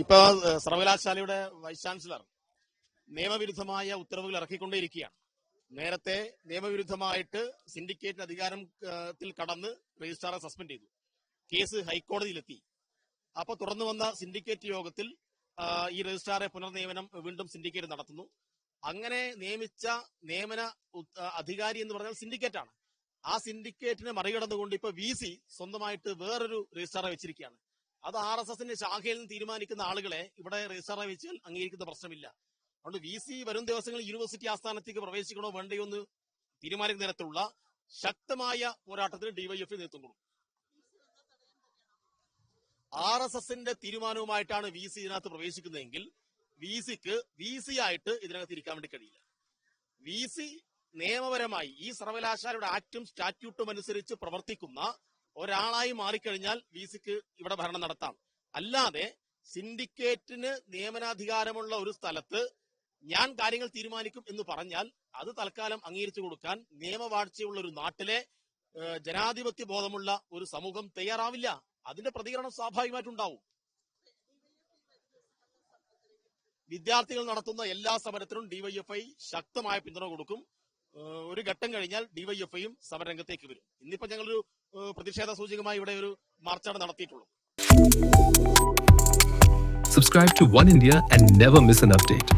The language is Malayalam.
ഇപ്പൊ സർവകലാശാലയുടെ വൈസ് ചാൻസലർ നിയമവിരുദ്ധമായ ഉത്തരവുകൾ ഇറക്കിക്കൊണ്ടേയിരിക്കുകയാണ്. നേരത്തെ നിയമവിരുദ്ധമായിട്ട് സിൻഡിക്കേറ്റിന് അധികാരത്തിൽ കടന്ന് രജിസ്ട്രാറെ സസ്പെൻഡ് ചെയ്തു. കേസ് ഹൈക്കോടതിയിലെത്തി. അപ്പൊ തുറന്നു വന്ന സിൻഡിക്കേറ്റ് യോഗത്തിൽ ഈ രജിസ്ട്രാറെ പുനർനിയമനം വീണ്ടും സിൻഡിക്കേറ്റ് നടത്തുന്നു. അങ്ങനെ നിയമിച്ച നിയമന അധികാരി എന്ന് പറഞ്ഞാൽ സിൻഡിക്കേറ്റ് ആണ് ആ സിൻഡിക്കേറ്റിനെ മറികടന്നുകൊണ്ട് ഇപ്പൊ വി സി സ്വന്തമായിട്ട് വേറൊരു രജിസ്ട്രാറെ വെച്ചിരിക്കുകയാണ്. അത് ആർ എസ് എസിന്റെ ശാഖയിൽ നിന്ന് തീരുമാനിക്കുന്ന ആളുകളെ ഇവിടെ രജിസ്റ്റർ വെച്ചാൽ അംഗീകരിക്കുന്ന പ്രശ്നമില്ല. അതുകൊണ്ട് വി സി വരും ദിവസങ്ങളിൽ യൂണിവേഴ്സിറ്റി ആസ്ഥാനത്തേക്ക് പ്രവേശിക്കണോ വേണ്ടയോ എന്ന് തീരുമാനിക്കുന്ന തരത്തിലുള്ള ശക്തമായ പോരാട്ടത്തിന് ഡിവൈഎഫ് നേതൃത്വം കൊടുക്കും. ആർ എസ് എസിന്റെ തീരുമാനവുമായിട്ടാണ് വി സി ഇതിനകത്ത് പ്രവേശിക്കുന്നതെങ്കിൽ വി സിക്ക് വി സി ആയിട്ട് ഇതിനകത്ത് ഇരിക്കാൻ വേണ്ടി കഴിയില്ല. വി സി നിയമപരമായി ഈ സർവകലാശാലയുടെ ആക്ടും സ്റ്റാറ്റ്യൂട്ടും അനുസരിച്ച് പ്രവർത്തിക്കുന്ന ഒരാളായി മാറിക്കഴിഞ്ഞാൽ വി സിക്ക് ഇവിടെ ഭരണം നടത്താം. അല്ലാതെ സിൻഡിക്കേറ്റിന് നിയമനാധികാരമുള്ള ഒരു സ്ഥലത്ത് ഞാൻ കാര്യങ്ങൾ തീരുമാനിക്കും എന്ന് പറഞ്ഞാൽ അത് തൽക്കാലം അംഗീകരിച്ചു കൊടുക്കാൻ നിയമവാഴ്ചയുള്ള ഒരു നാട്ടിലെ ജനാധിപത്യ ബോധമുള്ള ഒരു സമൂഹം തയ്യാറാവില്ല. അതിന്റെ പ്രതികരണം സ്വാഭാവികമായിട്ടുണ്ടാവും. വിദ്യാർത്ഥികൾ നടത്തുന്ന എല്ലാ സമരത്തിനും ഡിവൈഎഫ്ഐ ശക്തമായ പിന്തുണ കൊടുക്കും. ഒരു ഘട്ടം കഴിഞ്ഞാൽ ഡിവൈഎഫ്ഐയും സമരരംഗത്തേക്ക് വരും ഇന്നിപ്പോ ഞങ്ങളൊരു പ്രതിഷേധ സൂചകമായി ഇവിടെ ഒരു മാർച്ചാണ് നടത്തിയിട്ടുള്ളത് Subscribe to One India and never miss an update.